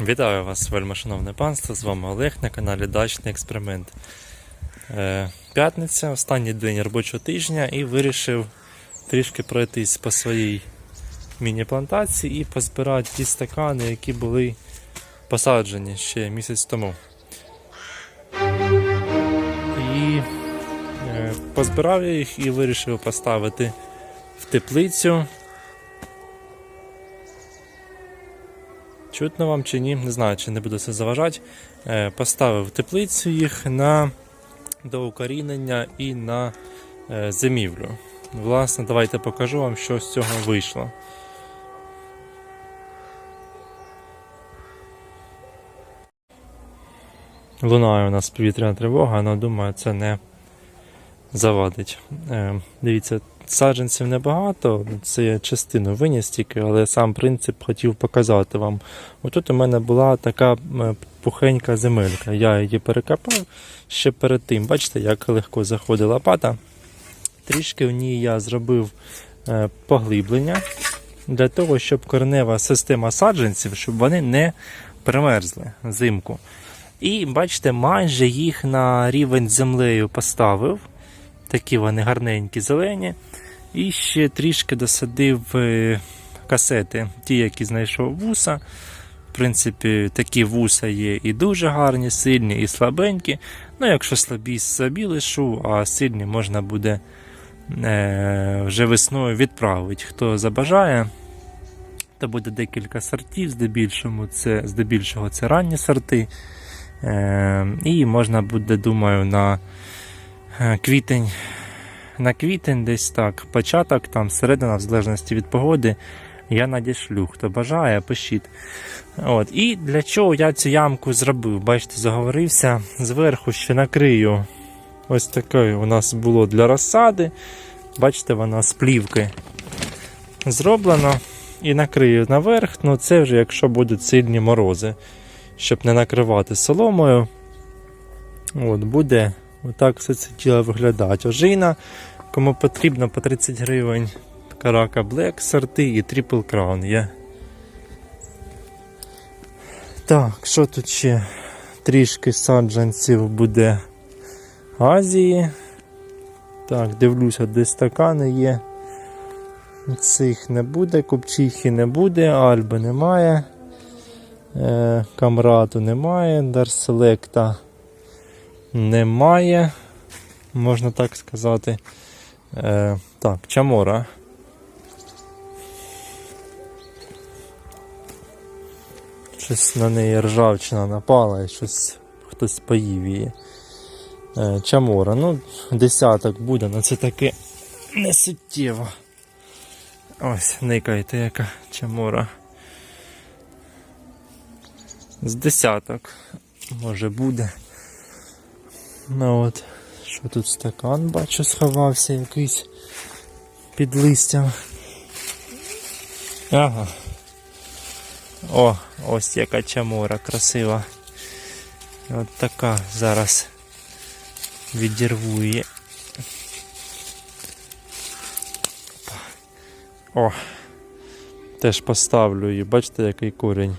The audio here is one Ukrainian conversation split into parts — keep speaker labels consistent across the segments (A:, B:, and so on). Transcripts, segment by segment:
A: Вітаю вас, вельми шановне панство. З вами Олег на каналі Дачний Експеримент. Е, П'ятниця, останній день робочого тижня, і вирішив трішки пройтись по своїй міні-плантації і позбирати ті стакани, які були посаджені ще місяць тому. І е, позбирав я їх і вирішив поставити в теплицю. Чутно вам чи ні, не знаю, чи не буду це заважати. Е, Поставив теплицю їх на доукорінення і на е, зимівлю. Власне, давайте покажу вам, що з цього вийшло. Лунає у нас повітряна тривога, але думаю, це не завадить. Е, Дивіться, саджанців небагато, це я частину виніс тільки, але сам принцип хотів показати вам. Отут у мене була така е, пухенька земелька. Я її перекопав ще перед тим. Бачите, як легко заходить лопата. Трішки в ній я зробив е, поглиблення для того, щоб коренева система саджанців, щоб вони не примерзли взимку. І бачите, майже їх на рівень землею поставив. Такі вони гарненькі, зелені. І ще трішки досадив е, касети, ті, які знайшов вуса. В принципі, такі вуса є і дуже гарні, сильні, і слабенькі. Ну, якщо слабі, слабі лишу, а сильні можна буде е, вже весною відправити. Хто забажає, то буде декілька сортів, здебільшого це, здебільшого це ранні сорти. Е, і можна буде, думаю, на квітень на квітень десь так, початок, там середина, в залежності від погоди, я надішлю. Хто бажає, пишіть. От. І для чого я цю ямку зробив? Бачите, заговорився. Зверху ще накрию. Ось таке у нас було для розсади. Бачите, вона з плівки зроблено. І накрию наверх. Ну це вже якщо будуть сильні морози. Щоб не накривати соломою. От, буде Отак все це діло виглядає. Ожина, кому потрібно по 30 гривень. Карака Black сорти і Triple Crown є. Так, що тут ще? Трішки саджанців буде Азії. Так, дивлюся, де стакани є. Цих не буде, купчихи не буде, Альби немає. Е, Камрату немає, Дарселекта немає, можна так сказати. Е, Так, Чамора. Щось на неї ржавчина напала і щось хтось поїв її. Е, Чамора. Ну, десяток буде, але це таке не суттєво. Ось, никайте яка чамора. З десяток може буде. Ну от, що тут стакан, бачу, сховався якийсь під листям. Ага. О, ось яка чамора красива. От така зараз відірву її. О, теж поставлю її, бачите, який корінь.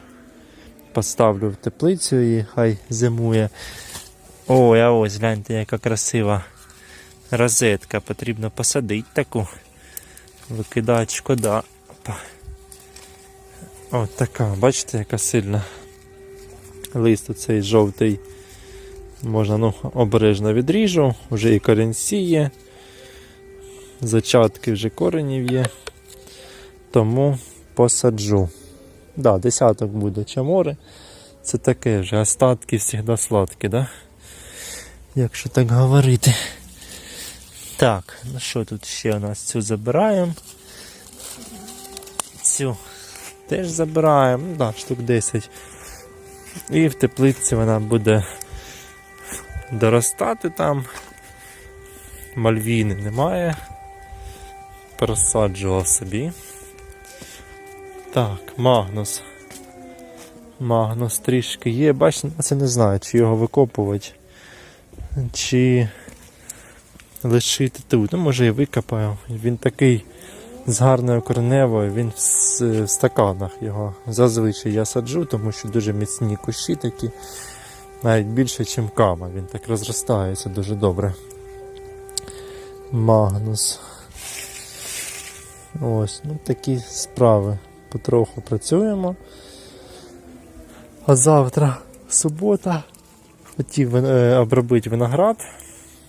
A: Поставлю в теплицю і хай зимує. Ой, а ось гляньте, яка красива розетка. Потрібно посадити таку. Викидати шкода. Опа. О, така, бачите, яка сильна. Лист оцей жовтий. Можна ну, обережно відріжу, вже і корінці є. Зачатки вже коренів є. Тому посаджу. Да, десяток буде чамори. Це таке вже остатки завжди сладкі, да? Якщо так говорити. Так, ну що тут ще у нас цю забираємо? Цю теж забираємо, ну да, штук 10. І в теплиці вона буде доростати там. Мальвіни немає. Просаджував собі. Так, Магнус. Магнус трішки є. Бачите, це не знаю, чи його викопувати чи лишити тут. Ну, може і викопаю. Він такий з гарною кореневою, він в стаканах його зазвичай я саджу, тому що дуже міцні кущі такі, навіть більше, ніж кама. Він так розростається дуже добре. Магнус. Ось, ну такі справи. Потроху працюємо. А завтра субота. Хотів е, обробити виноград.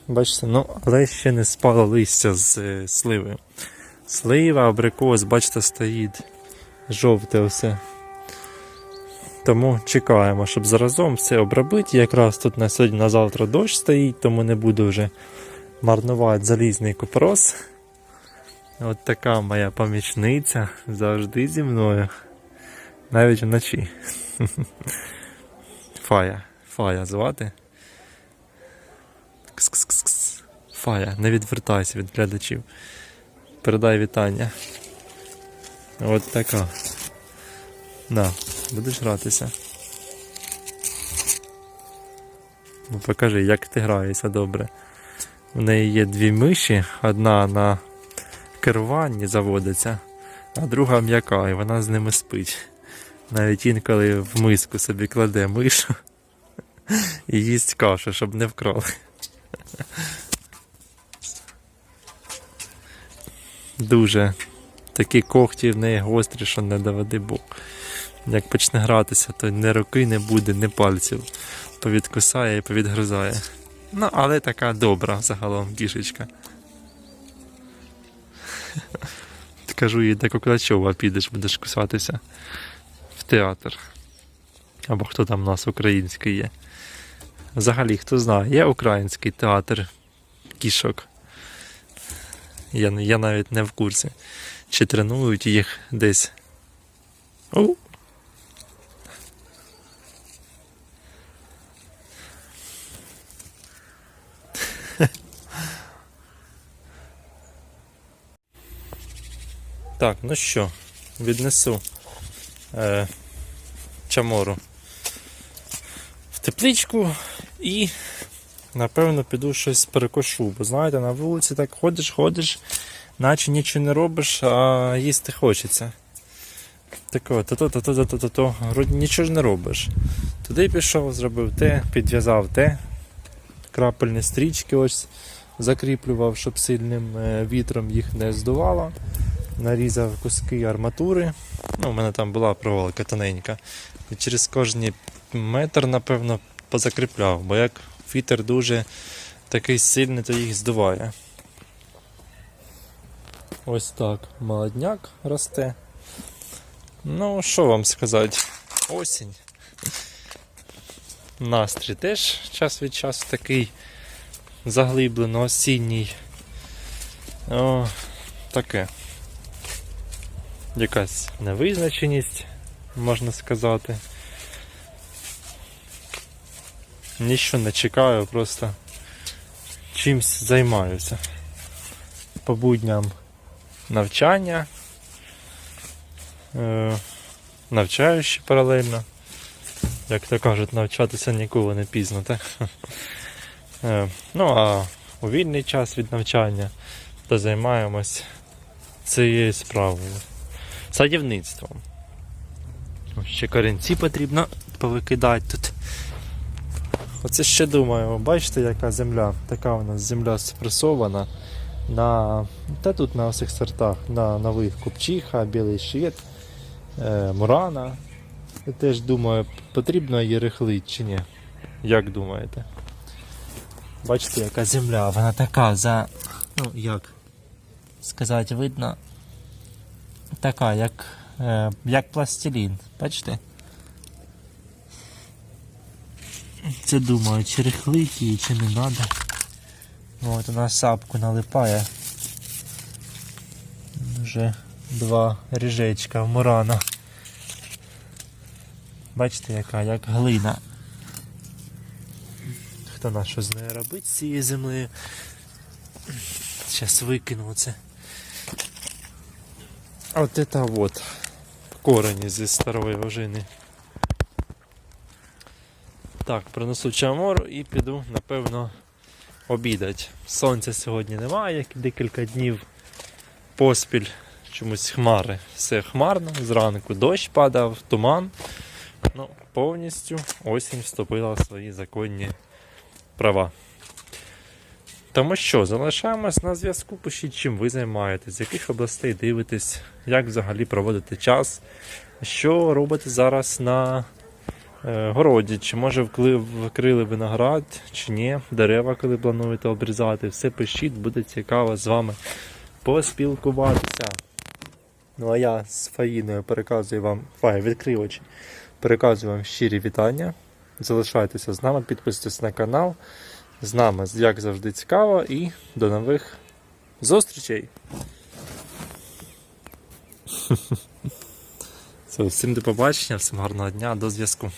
A: Бачите, ну, але ще не спало листя з е, сливи. Слива, абрикос, бачите, стоїть жовте все. Тому чекаємо, щоб заразом все обробити. Якраз тут на сьогодні на завтра дощ стоїть, тому не буду вже марнувати залізний купорос. От така моя помічниця завжди зі мною. Навіть вночі. Фая. Фая звати. Кс-кс-кс-кс. Фая, не відвертайся від глядачів. Передай вітання. От така. На, будеш гратися. Ну, покажи, як ти граєшся добре. У неї є дві миші, одна на керуванні заводиться, а друга м'яка, і вона з ними спить. Навіть інколи в миску собі кладе мишу і їсть кашу, щоб не вкрали. Дуже такі когті в неї гострі, що не доведи Бог. Як почне гратися, то ні руки не буде, ні пальців. Повідкусає і повідгризає. Ну, але така добра загалом кішечка. Кажу їй, до Коклачова підеш, будеш кусатися в театр. Або хто там у нас український є. Взагалі, хто знає, є український театр кішок. Я, я навіть не в курсі. Чи тренують їх десь. О! Так, ну що, віднесу е, чамору в тепличку і напевно піду щось перекошу. Бо знаєте, на вулиці так ходиш, ходиш, наче нічого не робиш, а їсти хочеться. Таке, то-то, то-то, то-то, то-то. Нічого ж не робиш. Туди пішов, зробив те, підв'язав те, крапельні стрічки ось закріплював, щоб сильним е, вітром їх не здувало. Нарізав куски арматури. Ну, у мене там була проволока тоненька. І через кожний метр, напевно, позакріпляв, бо як вітер дуже такий сильний, то їх здуває. Ось так молодняк росте. Ну, що вам сказати? Осінь. Настрій теж час від часу такий заглиблено осінній. О, таке. Якась невизначеність, можна сказати. Нічого не чекаю, просто чимсь займаюся. По будням навчання, е, навчаю паралельно. Як то кажуть, навчатися ніколи не пізно, так? Е, ну а у вільний час від навчання то займаємось цією справою. Садівництвом. Ще корінці потрібно повикидати тут. Оце ще думаю, бачите, яка земля? Така у нас земля спресована на. Та тут на усіх сортах, на нових купчиха, білий щит, е, мурана. Я теж думаю, потрібно її рихлити чи ні. Як думаєте? Бачите, яка земля, вона така за. Ну, як сказати, видно. Така, як, е, як пластилін. Бачите? Це думаю, чи рихлить її, чи не треба. От вона сапку налипає. Вже два ріжечка в мурана. Бачите, яка, як глина. Хто на що з нею робить з цією землею? Зараз викину це. От это вот корені зі старої ожини. Так, принесу чамору і піду, напевно, обідати. Сонця сьогодні немає, як декілька днів поспіль. чомусь хмари. Все хмарно, зранку дощ падав, туман. Ну, повністю осінь вступила в свої законні права. Тому що, залишаємось на зв'язку, пишіть, чим ви займаєтесь, з яких областей дивитесь, як взагалі проводите час, що робите зараз на городі, чи може вкрили виноград, чи ні, дерева, коли плануєте обрізати. Все пишіть, буде цікаво з вами поспілкуватися. Ну а я з Фаїною переказую вам Фай, відкрив очі. Переказую вам щирі вітання. Залишайтеся з нами, підписуйтесь на канал. З нами, як завжди, цікаво, і до нових зустрічей. Все, всім до побачення, всім гарного дня, до зв'язку.